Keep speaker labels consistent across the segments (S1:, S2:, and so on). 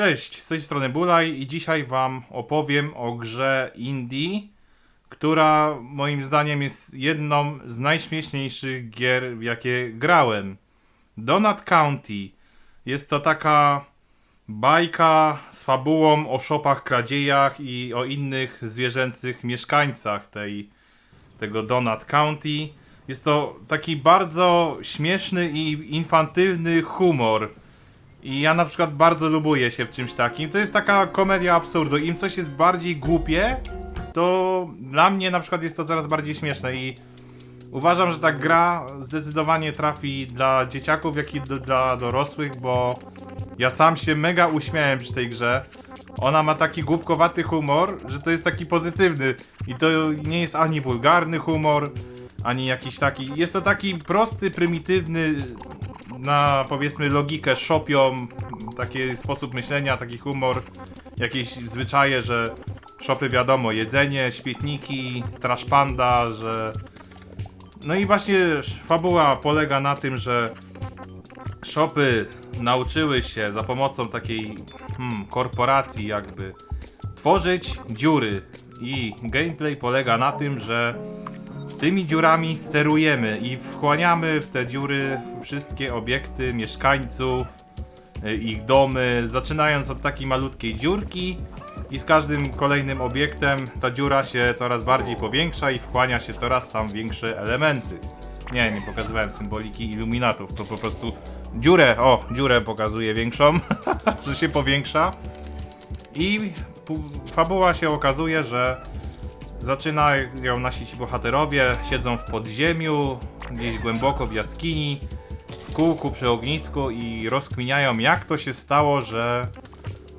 S1: Cześć, z tej strony Bulaj i dzisiaj wam opowiem o grze indie, która moim zdaniem jest jedną z najśmieszniejszych gier, w jakie grałem. Donut County. Jest to taka bajka z fabułą o szopach, kradziejach i o innych zwierzęcych mieszkańcach tej, tego Donut County. Jest to taki bardzo śmieszny i infantylny humor. I ja na przykład bardzo lubuję się w czymś takim. To jest taka komedia absurdu. Im coś jest bardziej głupie, to dla mnie na przykład jest to coraz bardziej śmieszne i uważam, że ta gra zdecydowanie trafi dla dzieciaków, jak i do, dla dorosłych, bo ja sam się mega uśmiałem przy tej grze. Ona ma taki głupkowaty humor, że to jest taki pozytywny i to nie jest ani wulgarny humor, ani jakiś taki. Jest to taki prosty, prymitywny, na powiedzmy logikę szopią, taki sposób myślenia, taki humor, jakieś zwyczaje, że szopy wiadomo, jedzenie, śmietniki, trash panda, że... No i właśnie fabuła polega na tym, że szopy nauczyły się za pomocą takiej hmm, korporacji jakby tworzyć dziury. I gameplay polega na tym, że tymi dziurami sterujemy i wchłaniamy w te dziury wszystkie obiekty mieszkańców, y, ich domy, zaczynając od takiej malutkiej dziurki i z każdym kolejnym obiektem ta dziura się coraz bardziej powiększa i wchłania się coraz tam większe elementy. Nie, nie pokazywałem symboliki iluminatów, to po prostu dziurę, o, dziurę pokazuje większą, że się powiększa i fabuła się okazuje, że Zaczynają nasi ci bohaterowie, siedzą w podziemiu, gdzieś głęboko w jaskini, w kółku przy ognisku i rozkminiają jak to się stało, że,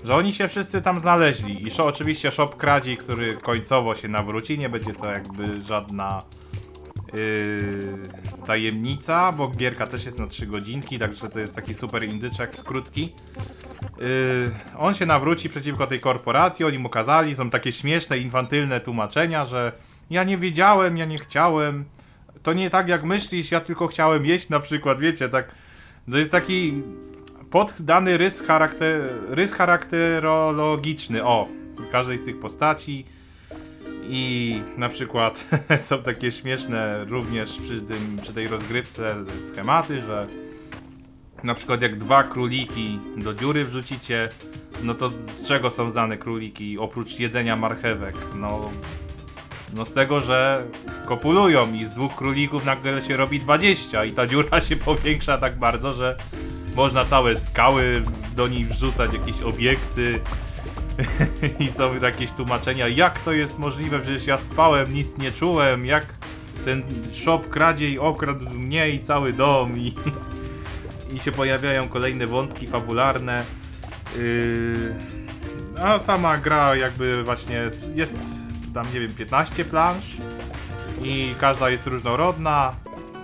S1: że oni się wszyscy tam znaleźli. I szo, oczywiście Shop Kradzi, który końcowo się nawróci, nie będzie to jakby żadna yy, tajemnica, bo gierka też jest na 3 godzinki, także to jest taki super indyczek krótki. Yy, on się nawróci przeciwko tej korporacji, oni mu kazali, są takie śmieszne, infantylne tłumaczenia, że ja nie wiedziałem, ja nie chciałem, to nie tak jak myślisz, ja tylko chciałem jeść na przykład, wiecie, tak, to jest taki poddany rys, charakter, rys charakterologiczny, o, każdej z tych postaci i na przykład są takie śmieszne również przy, tym, przy tej rozgrywce schematy, że na przykład jak dwa króliki do dziury wrzucicie, no to z czego są znane króliki oprócz jedzenia marchewek? No, no z tego, że kopulują i z dwóch królików nagle się robi 20 i ta dziura się powiększa tak bardzo, że można całe skały do niej wrzucać, jakieś obiekty i są jakieś tłumaczenia, jak to jest możliwe, przecież ja spałem, nic nie czułem, jak ten shop kradziej okradł mnie i cały dom i i się pojawiają kolejne wątki fabularne. Yy, a sama gra jakby właśnie jest, tam nie wiem 15 plansz i każda jest różnorodna.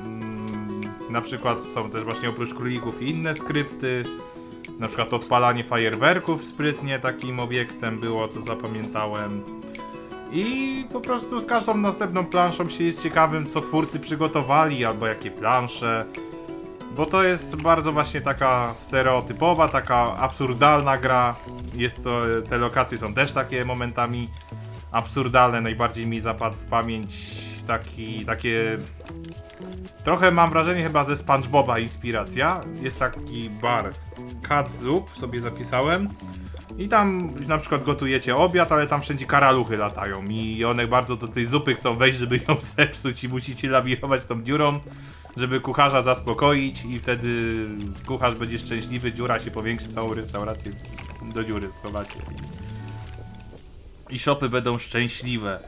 S1: Mm, Na przykład są też właśnie oprócz królików i inne skrypty. Na przykład odpalanie fajerwerków sprytnie takim obiektem było, to zapamiętałem. I po prostu z każdą następną planszą się jest ciekawym, co twórcy przygotowali, albo jakie plansze. Bo to jest bardzo właśnie taka stereotypowa, taka absurdalna gra. Jest to, te lokacje są też takie momentami absurdalne. Najbardziej mi zapadł w pamięć taki, takie... Trochę mam wrażenie chyba ze SpongeBoba inspiracja. Jest taki bar Cat sobie zapisałem. I tam na przykład gotujecie obiad, ale tam wszędzie karaluchy latają i one bardzo do tej zupy chcą wejść, żeby ją zepsuć i musicie lawirować tą dziurą, żeby kucharza zaspokoić i wtedy kucharz będzie szczęśliwy, dziura się powiększy, całą restaurację do dziury schowacie. I szopy będą szczęśliwe.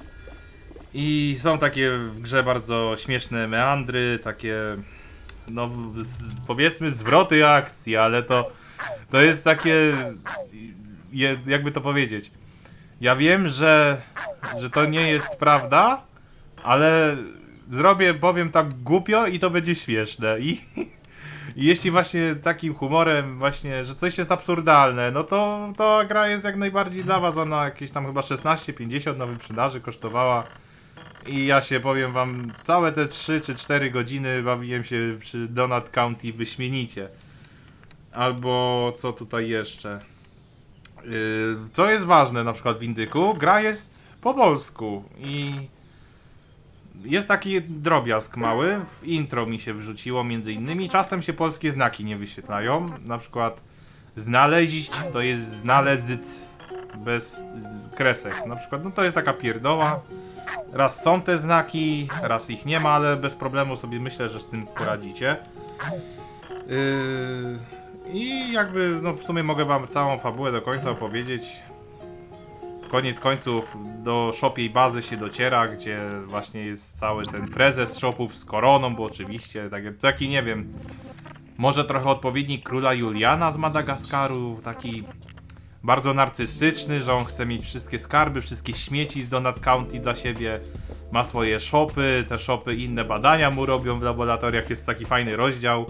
S1: I są takie w grze bardzo śmieszne meandry, takie no powiedzmy zwroty akcji, ale to to jest takie jakby to powiedzieć. Ja wiem, że że to nie jest prawda, ale zrobię, powiem tak głupio i to będzie śmieszne. I, i jeśli właśnie takim humorem właśnie, że coś jest absurdalne, no to, to gra jest jak najbardziej dla was. Ona jakieś tam chyba 16,50 na wyprzedaży kosztowała. I ja się powiem wam, całe te 3 czy 4 godziny bawiłem się przy Donut County wyśmienicie. Albo co tutaj jeszcze? Yy, Co jest ważne na przykład w Indyku, gra jest po polsku i jest taki drobiazg mały, w intro mi się wrzuciło między innymi, czasem się polskie znaki nie wyświetlają, na przykład znaleźć to jest znalezyc bez kresek, na przykład, no to jest taka pierdoła, raz są te znaki, raz ich nie ma, ale bez problemu sobie myślę, że z tym poradzicie. Yy, I jakby, no w sumie mogę wam całą fabułę do końca opowiedzieć. Koniec końców do szopiej bazy się dociera, gdzie właśnie jest cały ten prezes shopów z koroną, bo oczywiście taki, taki nie wiem, może trochę odpowiednik króla Juliana z Madagaskaru, taki bardzo narcystyczny, że on chce mieć wszystkie skarby, wszystkie śmieci z Donut County dla siebie, ma swoje shopy, te shopy inne badania mu robią w laboratoriach, jest taki fajny rozdział.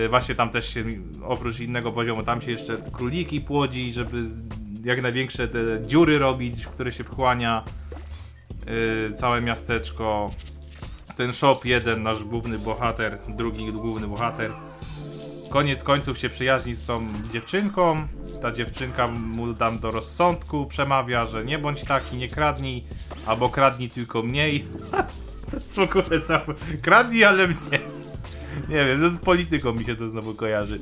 S1: Yy, właśnie tam też się, oprócz innego poziomu, tam się jeszcze króliki płodzi, żeby jak największe te dziury robić, w które się wchłania yy, całe miasteczko. Ten shop jeden, nasz główny bohater, drugi główny bohater. Koniec końców się przyjaźni z tą dziewczynką. Ta dziewczynka mu tam do rozsądku przemawia, że nie bądź taki, nie kradnij, albo kradnij tylko mniej. to jest w ogóle sam... Kradnij, ale mnie. Nie wiem, no z polityką mi się to znowu kojarzy.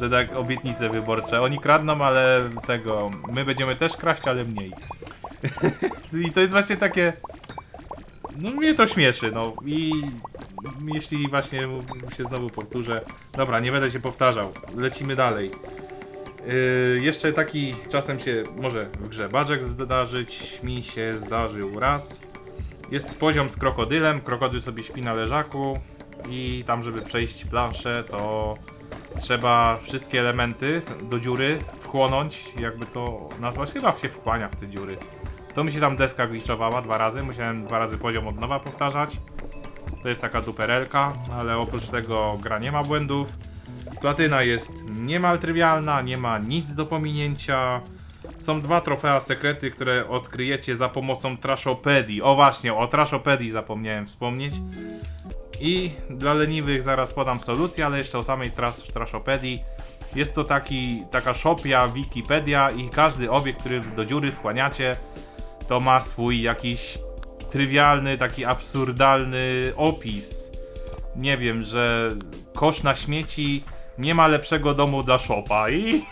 S1: Że tak obietnice wyborcze. Oni kradną, ale tego. My będziemy też kraść, ale mniej. I to jest właśnie takie. No mnie to śmieszy, no i jeśli właśnie się znowu powtórzę. Dobra, nie będę się powtarzał. Lecimy dalej. Yy, jeszcze taki czasem się może w grze Badżek zdarzyć. Mi się zdarzył raz. Jest poziom z krokodylem. Krokodyl sobie śpi na leżaku. I tam, żeby przejść planszę, to trzeba wszystkie elementy do dziury wchłonąć. Jakby to nazwać? Chyba się wchłania w te dziury. To mi się tam deska glitchowała dwa razy. Musiałem dwa razy poziom od nowa powtarzać. To jest taka duperelka, ale oprócz tego gra nie ma błędów. Platyna jest niemal trywialna, nie ma nic do pominięcia. Są dwa trofea sekrety, które odkryjecie za pomocą Trashopedii. O właśnie, o Trashopedii zapomniałem wspomnieć. I dla leniwych zaraz podam solucję, ale jeszcze o samej trash, Trashopedii. Jest to taki, taka shopia, Wikipedia i każdy obiekt, który do dziury wchłaniacie, to ma swój jakiś trywialny, taki absurdalny opis. Nie wiem, że kosz na śmieci nie ma lepszego domu dla shopa i...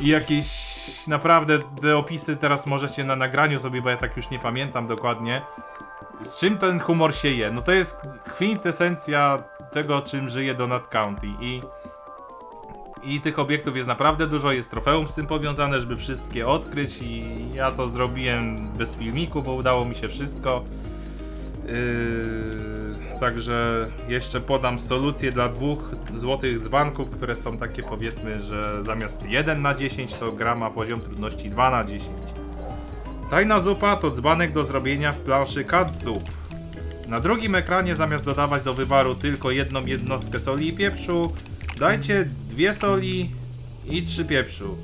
S1: I jakieś naprawdę te opisy teraz możecie na nagraniu sobie, bo ja tak już nie pamiętam dokładnie. Z czym ten humor się je? No to jest kwintesencja tego, czym żyje Donut County i i tych obiektów jest naprawdę dużo, jest trofeum z tym powiązane, żeby wszystkie odkryć i ja to zrobiłem bez filmiku, bo udało mi się wszystko. Yy, także jeszcze podam solucję dla dwóch złotych dzbanków, które są takie powiedzmy, że zamiast 1 na 10 to gra ma poziom trudności 2 na 10. Tajna zupa to dzbanek do zrobienia w planszy Katsup. Na drugim ekranie zamiast dodawać do wywaru tylko jedną jednostkę soli i pieprzu, dajcie dwie soli i trzy pieprzu.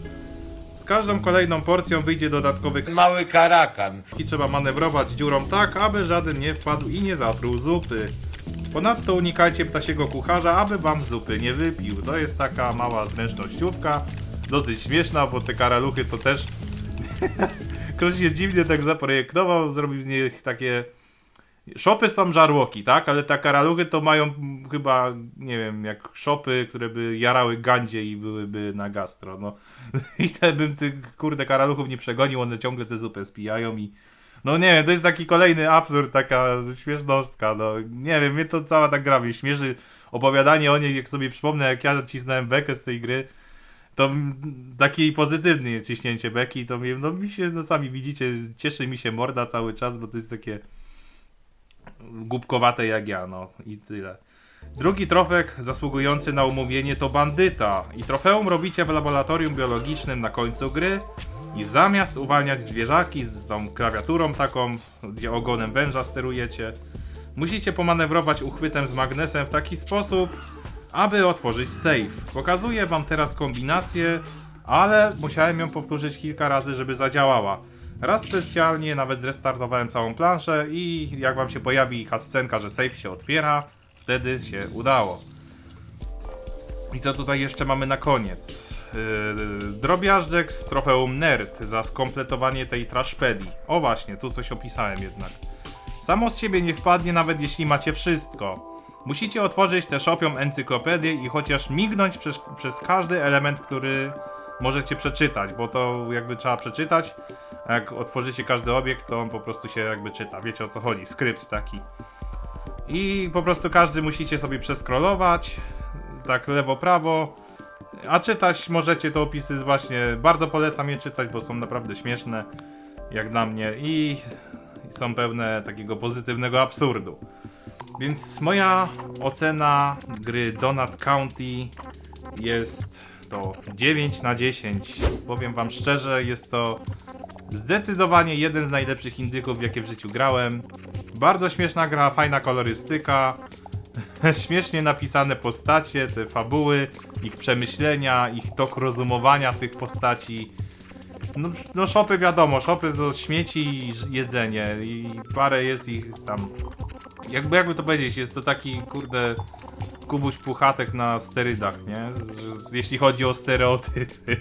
S1: Z każdą kolejną porcją wyjdzie dodatkowy
S2: Mały karakan.
S1: i trzeba manewrować dziurą tak, aby żaden nie wpadł i nie zatruł zupy. Ponadto unikajcie ptasiego kucharza, aby wam zupy nie wypił. To jest taka mała zręcznościówka, dosyć śmieszna, bo te karaluchy to też... Ktoś się dziwnie tak zaprojektował, zrobił z nich takie... Szopy są żarłoki, tak? Ale te karaluchy to mają chyba, nie wiem, jak szopy, które by jarały gandzie i byłyby na gastro, no. Ile bym tych, kurde, karaluchów nie przegonił, one ciągle te zupę spijają i... No nie wiem, to jest taki kolejny absurd, taka śmiesznostka, no. Nie wiem, mnie to cała ta gra mnie śmieszy. Opowiadanie o niej, jak sobie przypomnę, jak ja cisnąłem bekę z tej gry, to takie pozytywne ciśnięcie beki, to no mi się, no sami widzicie, cieszy mi się morda cały czas, bo to jest takie głupkowate jak ja, no i tyle. Drugi trofek zasługujący na umówienie to bandyta. I trofeum robicie w laboratorium biologicznym na końcu gry. I zamiast uwalniać zwierzaki z tą klawiaturą taką, gdzie ogonem węża sterujecie, musicie pomanewrować uchwytem z magnesem w taki sposób, aby otworzyć safe. Pokazuję wam teraz kombinację, ale musiałem ją powtórzyć kilka razy, żeby zadziałała. Raz specjalnie nawet zrestartowałem całą planszę i jak wam się pojawi cutscenka, że safe się otwiera, wtedy się udało. I co tutaj jeszcze mamy na koniec? Yy, drobiażdżek z trofeum Nerd za skompletowanie tej trashpedii. O właśnie, tu coś opisałem jednak. Samo z siebie nie wpadnie nawet jeśli macie wszystko. Musicie otworzyć tę szopią encyklopedię i chociaż mignąć przez, przez każdy element, który możecie przeczytać, bo to jakby trzeba przeczytać. A jak otworzycie każdy obiekt, to on po prostu się jakby czyta. Wiecie o co chodzi? Skrypt taki. I po prostu każdy musicie sobie przeskrolować, tak lewo-prawo. A czytać możecie to opisy właśnie, bardzo polecam je czytać, bo są naprawdę śmieszne, jak dla mnie, i są pełne takiego pozytywnego absurdu. Więc moja ocena gry Donut County jest to 9 na 10. Powiem wam szczerze, jest to zdecydowanie jeden z najlepszych indyków, jakie w życiu grałem. Bardzo śmieszna gra, fajna kolorystyka, śmiesznie napisane postacie, te fabuły, ich przemyślenia, ich tok rozumowania tych postaci. No, no szopy wiadomo, szopy to śmieci i jedzenie i parę jest ich tam. Jakby, jakby to powiedzieć, jest to taki kurde kubuś puchatek na sterydach, nie? Jeśli chodzi o stereotypy.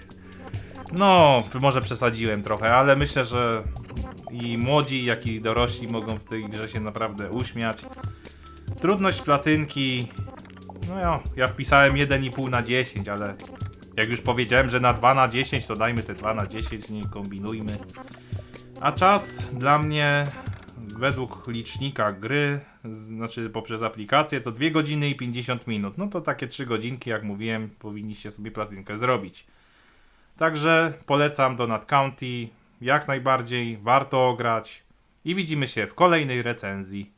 S1: No, może przesadziłem trochę, ale myślę, że i młodzi, jak i dorośli mogą w tej grze się naprawdę uśmiać. Trudność platynki. No ja, ja wpisałem 1,5 na 10, ale jak już powiedziałem, że na 2 na 10, to dajmy te 2 na 10, nie kombinujmy. A czas dla mnie według licznika gry, znaczy poprzez aplikację, to 2 godziny i 50 minut. No to takie 3 godzinki, jak mówiłem, powinniście sobie platynkę zrobić. Także polecam Donut County, jak najbardziej, warto grać i widzimy się w kolejnej recenzji.